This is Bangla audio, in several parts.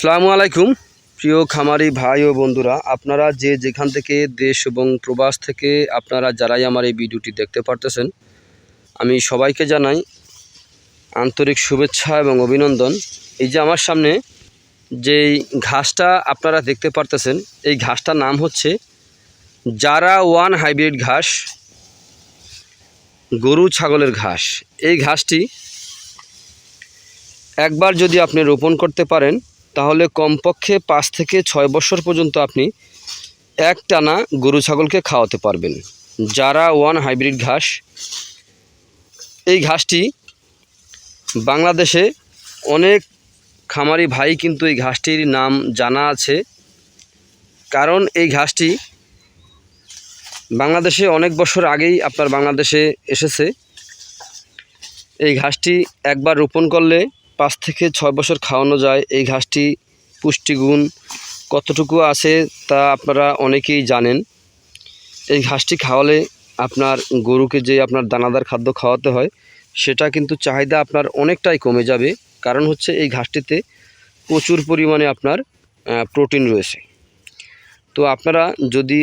সালামু আলাইকুম। প্রিয় খামারি ভাই ও বন্ধুরা, আপনারা যে যেখান থেকে দেশ এবং প্রবাস থেকে আপনারা যারাই আমার এই ভিডিওটি দেখতে পারতেছেন, আমি সবাইকে জানাই আন্তরিক শুভেচ্ছা এবং অভিনন্দন। এই যে আমার সামনে যেই ঘাসটা আপনারা দেখতে পারতেছেন, এই ঘাসটার নাম হচ্ছে যারা ওয়ান হাইব্রিড ঘাস, গরু ছাগলের ঘাস। এই ঘাসটি একবার যদি আপনি রোপণ করতে পারেন তাহলে কমপক্ষে পাঁচ থেকে ছয় বছর পর্যন্ত আপনি এক টানা গরু ছাগলকে খাওয়াতে পারবেন। যারা ওয়ান হাইব্রিড ঘাস, এই ঘাসটি বাংলাদেশে অনেক খামারি ভাই কিন্তু এই ঘাসটির নাম জানা আছে। কারণ এই ঘাসটি বাংলাদেশে অনেক বছর আগেই আপনার বাংলাদেশে এসেছে। এই ঘাসটি একবার রোপণ করলে পাঁচ থেকে ছয় বছর খাওয়ানো যায়। এই ঘাসটি পুষ্টিগুণ কতটুকু আছে তা আপনারা অনেকেই জানেন। এই ঘাসটি খাওয়ালে আপনার গরুকে যে আপনার দানাদার খাদ্য খাওয়াতে হয়, সেটা কিন্তু চাহিদা আপনার অনেকটাই কমে যাবে। কারণ হচ্ছে এই ঘাসটিতে প্রচুর পরিমাণে আপনার প্রোটিন রয়েছে। তো আপনারা যদি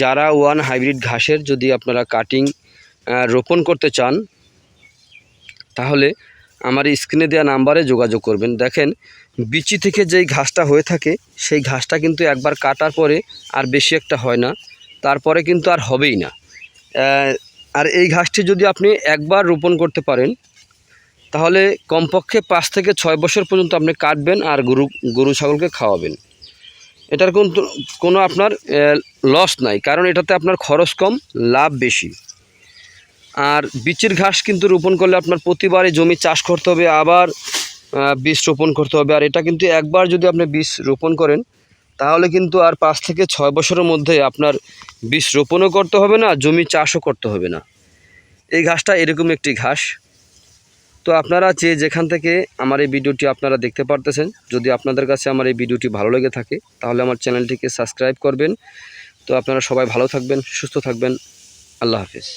যারা ওয়ান হাইব্রিড ঘাসের যদি আপনারা কাটিং রোপণ করতে চান, তাহলে আমার স্ক্রিনে দেওয়া নাম্বারে যোগাযোগ করবেন। দেখেন, বিচি থেকে যেই ঘাসটা হয়ে থাকে, সেই ঘাসটা কিন্তু একবার কাটার পরে আর বেশি একটা হয় না। তারপরে কিন্তু আর হবেই না। আর এই ঘাসটি যদি আপনি একবার রোপণ করতে পারেন, তাহলে কমপক্ষে পাঁচ থেকে ছয় বছর পর্যন্ত আপনি কাটবেন আর গরু গরু ছাগলকে খাওয়াবেন। এটার কোনো আপনার লস নাই। কারণ এটাতে আপনার খরচ কম, লাভ বেশি। আর বিচির ঘাস কিন্তু রোপণ করলে আপনার প্রতিবারই জমি চাষ করতে হবে, আবার বীজ রোপণ করতে হবে। আর এটা কিন্তু একবার যদি আপনি বীজ রোপণ করেন, তাহলে কিন্তু আর পাঁচ থেকে ছয় বছরের মধ্যে আপনার বীজ রোপণও করতে হবে না, জমি চাষও করতে হবে না। এই ঘাসটা এরকম একটি ঘাস। তো আপনারা যে যেখান থেকে আমার এই ভিডিওটি আপনারা দেখতে পারতেছেন, যদি আপনাদের কাছে আমার এই ভিডিওটি ভালো লেগে থাকে, তাহলে আমার চ্যানেলটিকে সাবস্ক্রাইব করবেন। তো আপনারা সবাই ভালো থাকবেন, সুস্থ থাকবেন। আল্লাহ হাফিজ।